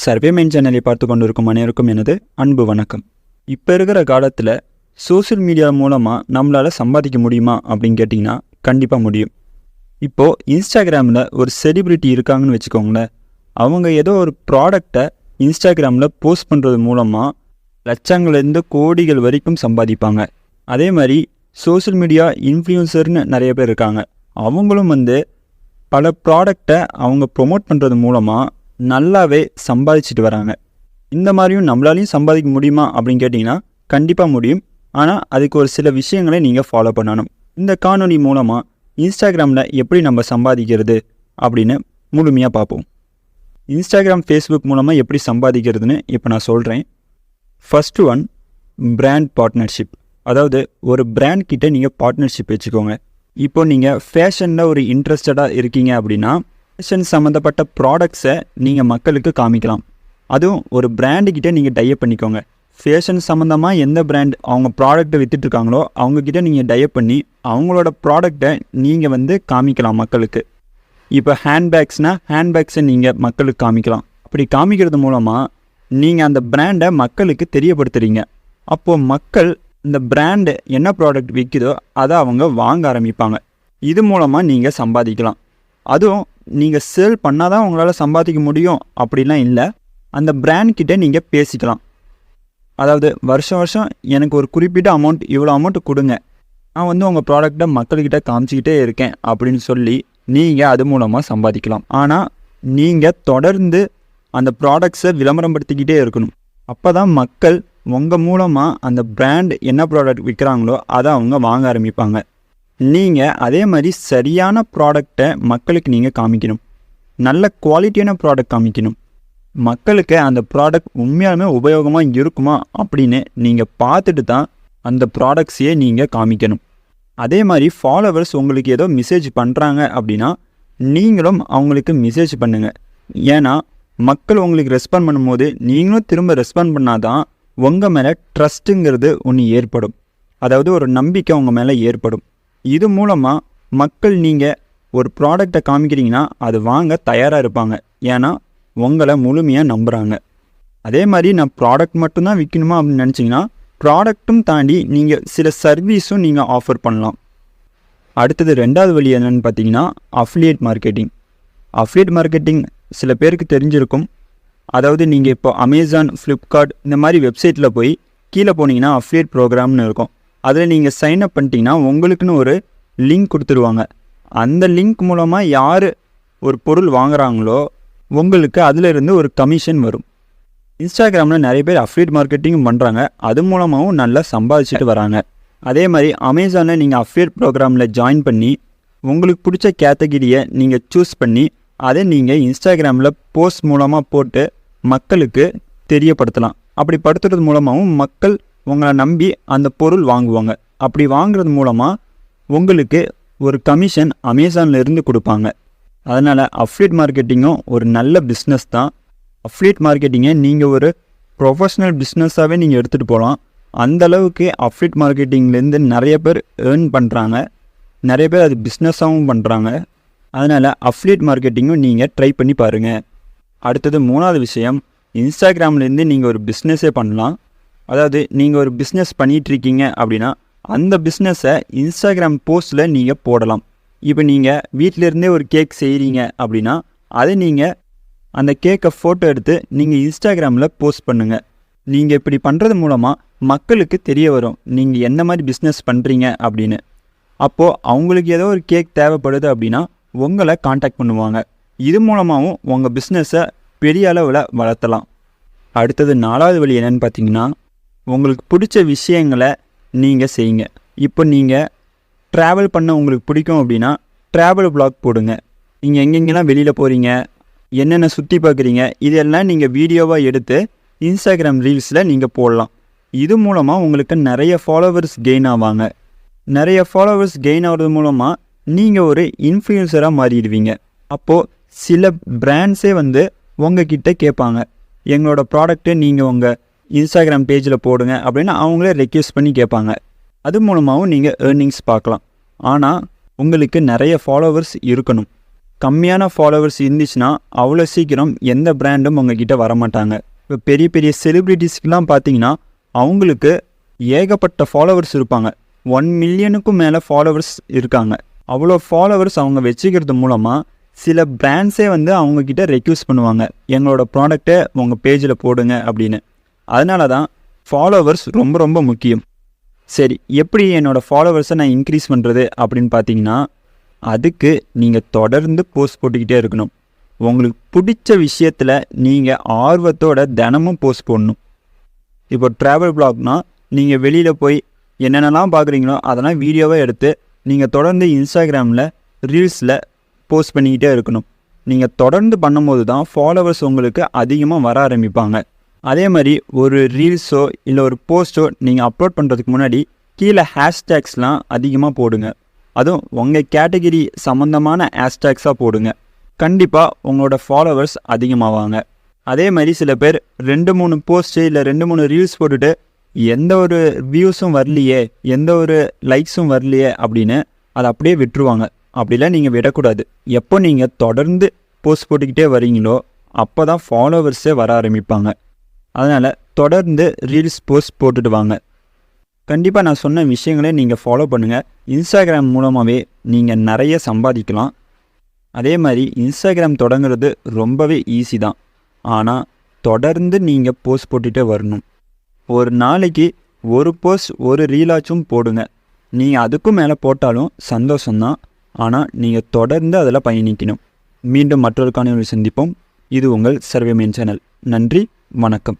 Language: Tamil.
சர்வே மைன் சேனலை பார்த்து கொண்டிருக்கும் அனைவருக்கும் எனது அன்பு வணக்கம். இப்போ இருக்கிற காலத்தில் சோஷியல் மீடியா மூலமாக நம்மளால் சம்பாதிக்க முடியுமா அப்படின்னு கேட்டிங்கன்னா கண்டிப்பாக முடியும். இப்போது இன்ஸ்டாகிராமில் ஒரு செலிப்ரிட்டி இருக்காங்கன்னு வச்சுக்கோங்களேன். அவங்க ஏதோ ஒரு ப்ராடக்டை இன்ஸ்டாகிராமில் போஸ்ட் பண்ணுறது மூலமாக லட்சங்கள்லேருந்து கோடிகள் வரைக்கும் சம்பாதிப்பாங்க. அதே மாதிரி சோஷியல் மீடியா இன்ஃப்ளூயன்சர்னு நிறைய பேர் இருக்காங்க. அவங்களும் வந்து பல ப்ராடக்டை அவங்க ப்ரொமோட் பண்ணுறது மூலமாக நல்லாவே சம்பாதிச்சுட்டு வராங்க. இந்த மாதிரியும் நம்மளாலையும் சம்பாதிக்க முடியுமா அப்படின்னு கேட்டிங்கன்னா கண்டிப்பாக முடியும். ஆனால் அதுக்கு ஒரு சில விஷயங்களை நீங்கள் ஃபாலோ பண்ணணும். இந்த காணொலி மூலமாக இன்ஸ்டாகிராமில் எப்படி நம்ம சம்பாதிக்கிறது அப்படின்னு முழுமையாக பார்ப்போம். இன்ஸ்டாகிராம் ஃபேஸ்புக் மூலமாக எப்படி சம்பாதிக்கிறதுன்னு இப்போ நான் சொல்கிறேன் ஃபஸ்ட்டு ஒன் பிராண்ட் பார்ட்னர்ஷிப் அதாவது ஒரு பிராண்ட் கிட்டே நீங்கள் பார்ட்னர்ஷிப் வச்சுக்கோங்க. இப்போ நீங்கள் ஃபேஷனில் ஒரு இன்ட்ரெஸ்டடாக இருக்கீங்க அப்படின்னா ஃபேஷன் சம்மந்தப்பட்ட ப்ராடக்ட்ஸை நீங்கள் மக்களுக்கு காமிக்கலாம். அதுவும் ஒரு பிராண்டுக்கிட்ட நீங்கள் டைப் பண்ணிக்கோங்க. ஃபேஷன் சம்மந்தமாக எந்த பிராண்ட் அவங்க ப்ராடக்ட்டை விற்றுட்ருக்காங்களோ அவங்கக்கிட்ட நீங்கள் டைப் பண்ணி அவங்களோட ப்ராடக்டை நீங்கள் வந்து காமிக்கலாம் மக்களுக்கு. இப்போ ஹேண்ட்பேக்ஸ்னால் ஹேண்ட்பேக்ஸை நீங்கள் மக்களுக்கு காமிக்கலாம். அப்படி காமிக்கிறது மூலமாக நீங்கள் அந்த பிராண்டை மக்களுக்கு தெரியப்படுத்துகிறீங்க அப்போது மக்கள் இந்த பிராண்டு என்ன ப்ராடக்ட் விற்குதோ அதை அவங்க வாங்க ஆரம்பிப்பாங்க. இது மூலமாக நீங்கள் சம்பாதிக்கலாம். அதுவும் நீங்கள் சேல் பண்ணால் தான் உங்களால் சம்பாதிக்க முடியும் அப்படிலாம் இல்லை. அந்த பிராண்ட்கிட்ட நீங்கள் பேசிக்கலாம். அதாவது வருஷம் வருஷம் எனக்கு ஒரு குறிப்பிட்ட அமௌண்ட் இவ்வளோ அமௌண்ட் கொடுங்க. நான் வந்து உங்கள் ப்ராடக்டை மக்கள்கிட்ட காமிச்சிக்கிட்டே இருக்கேன் அப்படின்னு சொல்லி நீங்கள் அது மூலமாக சம்பாதிக்கலாம். ஆனால் நீங்கள் தொடர்ந்து அந்த ப்ராடக்ட்ஸை விளம்பரப்படுத்திக்கிட்டே இருக்கணும். அப்போ தான் மக்கள் உங்கள் மூலமாக அந்த பிராண்ட் என்ன ப்ராடக்ட் விற்கிறாங்களோ அதை அவங்க வாங்க ஆரம்பிப்பாங்க. நீங்கள் அதே மாதிரி சரியான ப்ராடக்டை மக்களுக்கு நீங்கள் காமிக்கணும். நல்ல குவாலிட்டியான ப்ராடக்ட் காமிக்கணும். மக்களுக்கு அந்த ப்ராடக்ட் உண்மையாலுமே உபயோகமாக இருக்குமா அப்படின்னு நீங்கள் பார்த்துட்டு தான் அந்த ப்ராடக்ட்ஸையே நீங்கள் காமிக்கணும். அதே மாதிரி ஃபாலோவர்ஸ் உங்களுக்கு ஏதோ மெசேஜ் பண்ணுறாங்க அப்படின்னா நீங்களும் அவங்களுக்கு மெசேஜ் பண்ணுங்கள் ஏன்னா மக்கள் உங்களுக்கு ரெஸ்பாண்ட் பண்ணும்போது நீங்களும் திரும்ப ரெஸ்பாண்ட் பண்ணாதான் உங்கள் மேலே ட்ரஸ்ட்டுங்கிறது ஒன்று ஏற்படும். அதாவது ஒரு நம்பிக்கை உங்கள் மேலே ஏற்படும். இது மூலமாக மக்கள் நீங்கள் ஒரு ப்ராடக்டை காமிக்கிறீங்கன்னா அது வாங்க தயாராக இருப்பாங்க. ஏன்னா உங்களை முழுமையாக நம்புகிறாங்க அதே மாதிரி நான் ப்ராடக்ட் மட்டும்தான் விற்கணுமா அப்படின்னு நினச்சிங்கன்னா ப்ராடக்ட்டும் தாண்டி நீங்கள் சில சர்வீஸும் நீங்கள் ஆஃபர் பண்ணலாம். அடுத்தது ரெண்டாவது வழி என்னென்னு பார்த்தீங்கன்னா அஃப்லியேட் மார்க்கெட்டிங் அஃப்லியேட் மார்க்கெட்டிங் சில பேருக்கு தெரிஞ்சிருக்கும். அதாவது நீங்கள் இப்போ அமேசான் ஃப்ளிப்கார்ட் இந்த மாதிரி வெப்சைட்டில் போய் கீழே போனீங்கன்னா அஃப்லியேட் ப்ரோக்ராம்னு இருக்கும். அதில் நீங்கள் சைன் அப் பண்ணிட்டீங்கன்னா உங்களுக்குன்னு ஒரு லிங்க் கொடுத்துருவாங்க. அந்த லிங்க் மூலமாக யார் ஒரு பொருள் வாங்குறாங்களோ உங்களுக்கு அதிலிருந்து ஒரு கமிஷன் வரும். இன்ஸ்டாகிராமில் நிறைய பேர் அஃப்லியேட் மார்க்கெட்டிங்கும் பண்ணுறாங்க அது மூலமாகவும் நல்லா சம்பாதிச்சுட்டு வராங்க. அதே மாதிரி அமேசானில் நீங்கள் அஃப்லியேட் ப்ரோக்ராமில் ஜாயின் பண்ணி உங்களுக்கு பிடிச்ச கேட்டகிரியை நீங்கள் சூஸ் பண்ணி அதை நீங்கள் இன்ஸ்டாகிராமில் போஸ்ட் மூலமாக போட்டு மக்களுக்கு தெரியப்படுத்தலாம். அப்படி படுத்துறது மூலமாகவும் மக்கள் உங்களை நம்பி அந்த பொருள் வாங்குவாங்க. அப்படி வாங்குறது மூலமாக உங்களுக்கு ஒரு கமிஷன் அமேசான்லேருந்து கொடுப்பாங்க. அதனால் அஃப்லேட் மார்க்கெட்டிங்கும் ஒரு நல்ல பிஸ்னஸ் தான். அஃப்லேட் மார்க்கெட்டிங்கை நீங்கள் ஒரு ப்ரொஃபஷ்னல் பிஸ்னஸாகவே நீங்கள் எடுத்துகிட்டு போகலாம். அந்த அளவுக்கு அஃப்லியேட் மார்க்கெட்டிங்லேருந்து நிறைய பேர் ஏர்ன் பண்ணுறாங்க நிறைய பேர் அது பிஸ்னஸாகவும் பண்ணுறாங்க அதனால் அஃப்லியேட் மார்க்கெட்டிங்கும் நீங்கள் ட்ரை பண்ணி பாருங்கள் அடுத்தது மூணாவது விஷயம் இன்ஸ்டாகிராம்லேருந்து நீங்கள் ஒரு பிஸ்னஸே பண்ணலாம். அதாவது நீங்கள் ஒரு பிஸ்னஸ் பண்ணிகிட்ருக்கீங்க அப்படின்னா அந்த பிஸ்னஸை இன்ஸ்டாகிராம் போஸ்ட்டில் நீங்கள் போடலாம். இப்போ நீங்கள் வீட்டிலேருந்தே ஒரு கேக் செய்கிறீங்க அப்படின்னா அதை நீங்கள் அந்த கேக்கை ஃபோட்டோ எடுத்து நீங்கள் இன்ஸ்டாகிராமில் போஸ்ட் பண்ணுங்கள் நீங்கள் இப்படி பண்ணுறது மூலமாக மக்களுக்கு தெரிய வரும் நீங்கள் என்ன மாதிரி பிஸ்னஸ் பண்ணுறீங்க அப்படின்னு. அப்போது அவங்களுக்கு ஏதோ ஒரு கேக் தேவைப்படுது அப்படின்னா உங்களை காண்டாக்ட் பண்ணுவாங்க. இது மூலமாகவும் உங்கள் பிஸ்னஸை பெரிய அளவில் வளர்த்தலாம். அடுத்தது நாலாவது வழி என்னென்னு பார்த்தீங்கன்னா உங்களுக்கு பிடிச்ச விஷயங்களை நீங்கள் செய்யுங்க. இப்போ நீங்கள் ட்ராவல் பண்ண உங்களுக்கு பிடிக்கும் அப்படின்னா ட்ராவல் பிளாக் போடுங்க. நீங்கள் எங்கெங்கெல்லாம் வெளியில் போகிறீங்க என்னென்ன சுற்றி பார்க்குறீங்க இதெல்லாம் நீங்கள் வீடியோவாக எடுத்து இன்ஸ்டாகிராம் ரீல்ஸில் நீங்கள் போடலாம். இது மூலமாக உங்களுக்கு நிறைய ஃபாலோவர்ஸ் கெயின் ஆவாங்க. நிறைய ஃபாலோவர்ஸ் கெயின் ஆகிறது மூலமாக நீங்கள் ஒரு இன்ஃப்ளூயன்சராக மாறிடுவீங்க. அப்போது சில பிராண்ட்ஸே வந்து உங்ககிட்ட கேட்பாங்க. எங்களோட ப்ராடக்ட்டு நீங்கள் உங்கள் இன்ஸ்டாகிராம் பேஜில் போடுங்க அப்படின்னு அவங்களே ரெக்வெஸ்ட் பண்ணி கேட்பாங்க. அது மூலமாகவும் நீங்கள் ஏர்னிங்ஸ் பார்க்கலாம். ஆனால் உங்களுக்கு நிறைய ஃபாலோவர்ஸ் இருக்கணும். கம்மியான ஃபாலோவர்ஸ் இருந்துச்சுன்னா அவ்வளோ சீக்கிரம் எந்த பிராண்டும் உங்ககிட்ட வரமாட்டாங்க. இப்போ பெரிய பெரிய செலிப்ரிட்டிஸ்க்கெலாம் பார்த்தீங்கன்னா அவங்களுக்கு ஏகப்பட்ட ஃபாலோவர்ஸ் இருப்பாங்க. ஒன் மில்லியனுக்கும் மேலே ஃபாலோவர்ஸ் இருக்காங்க. அவ்வளோ ஃபாலோவர்ஸ் அவங்க வச்சுக்கிறது மூலமாக சில பிராண்ட்ஸே வந்து அவங்கக்கிட்ட ரெக்யூஸ் பண்ணுவாங்க. எங்களோட ப்ராடக்ட்டை உங்கள் பேஜில் போடுங்க அப்படின்னு. அதனால தான் ஃபாலோவர்ஸ் ரொம்ப ரொம்ப முக்கியம். சரி எப்படி என்னோடய ஃபாலோவர்ஸை நான் இன்க்ரீஸ் பண்ணுறது அப்படின்னு பார்த்தீங்கன்னா அதுக்கு நீங்கள் தொடர்ந்து போஸ்ட் போட்டுக்கிட்டே இருக்கணும். உங்களுக்கு பிடிச்ச விஷயத்தில் நீங்கள் ஆர்வத்தோட தினமும் போஸ்ட் போடணும். இப்போ ட்ராவல் பிளாக்னால் நீங்கள் வெளியில் போய் என்னென்னலாம் பார்க்குறீங்களோ அதெல்லாம் வீடியோவை எடுத்து நீங்கள் தொடர்ந்து இன்ஸ்டாகிராமில் ரீல்ஸில் போஸ்ட் பண்ணிக்கிட்டே இருக்கணும். நீங்கள் தொடர்ந்து பண்ணும்போது தான் ஃபாலோவர்ஸ் உங்களுக்கு அதிகமாக வர ஆரம்பிப்பாங்க. அதே மாதிரி ஒரு ரீல்ஸோ இல்லை ஒரு போஸ்ட்டோ நீங்கள் அப்லோட் பண்ணுறதுக்கு முன்னாடி கீழே ஹேஷ்டேக்ஸ்லாம் அதிகமாக போடுங்க. அதுவும் உங்கள் கேட்டகிரி சம்மந்தமான ஹேஷ்டேக்ஸாக போடுங்க. கண்டிப்பாக உங்களோட ஃபாலோவர்ஸ் அதிகமாவாங்க. அதே மாதிரி சில பேர் ரெண்டு மூணு போஸ்ட்டு இல்லை ரெண்டு மூணு ரீல்ஸ் போட்டுட்டு எந்த ஒரு வியூஸும் வரலையே எந்த ஒரு லைக்ஸும் வரலையே அப்படின்னு அதை அப்படியே விட்டுருவாங்க. அப்படிலாம் நீங்கள் விடக்கூடாது. எப்போ நீங்கள் தொடர்ந்து போஸ்ட் போட்டுக்கிட்டே வரீங்களோ அப்போ தான் ஃபாலோவர்ஸே வர ஆரம்பிப்பாங்க. அதனால் தொடர்ந்து ரீல்ஸ் போஸ்ட் போட்டுட்டு வாங்க. கண்டிப்பாக நான் சொன்ன விஷயங்களை நீங்கள் ஃபாலோ பண்ணுங்கள் இன்ஸ்டாகிராம் மூலமாகவே நீங்கள் நிறைய சம்பாதிக்கலாம். அதே மாதிரி இன்ஸ்டாகிராம் தொடங்குறது ரொம்பவே ஈஸி தான். ஆனால் தொடர்ந்து நீங்கள் போஸ்ட் போட்டுகிட்டே வரணும். ஒரு நாளைக்கு ஒரு போஸ்ட் ஒரு ரீலாச்சும் போடுங்க. நீங்கள் அதுக்கும் மேலே போட்டாலும் சந்தோஷம்தான். ஆனால் நீங்கள் தொடர்ந்து அதில் பயணிக்கணும். மீண்டும் மற்றொரு காணொலி சந்திப்போம். இது உங்கள் சர்வே சேனல். நன்றி. வணக்கம்.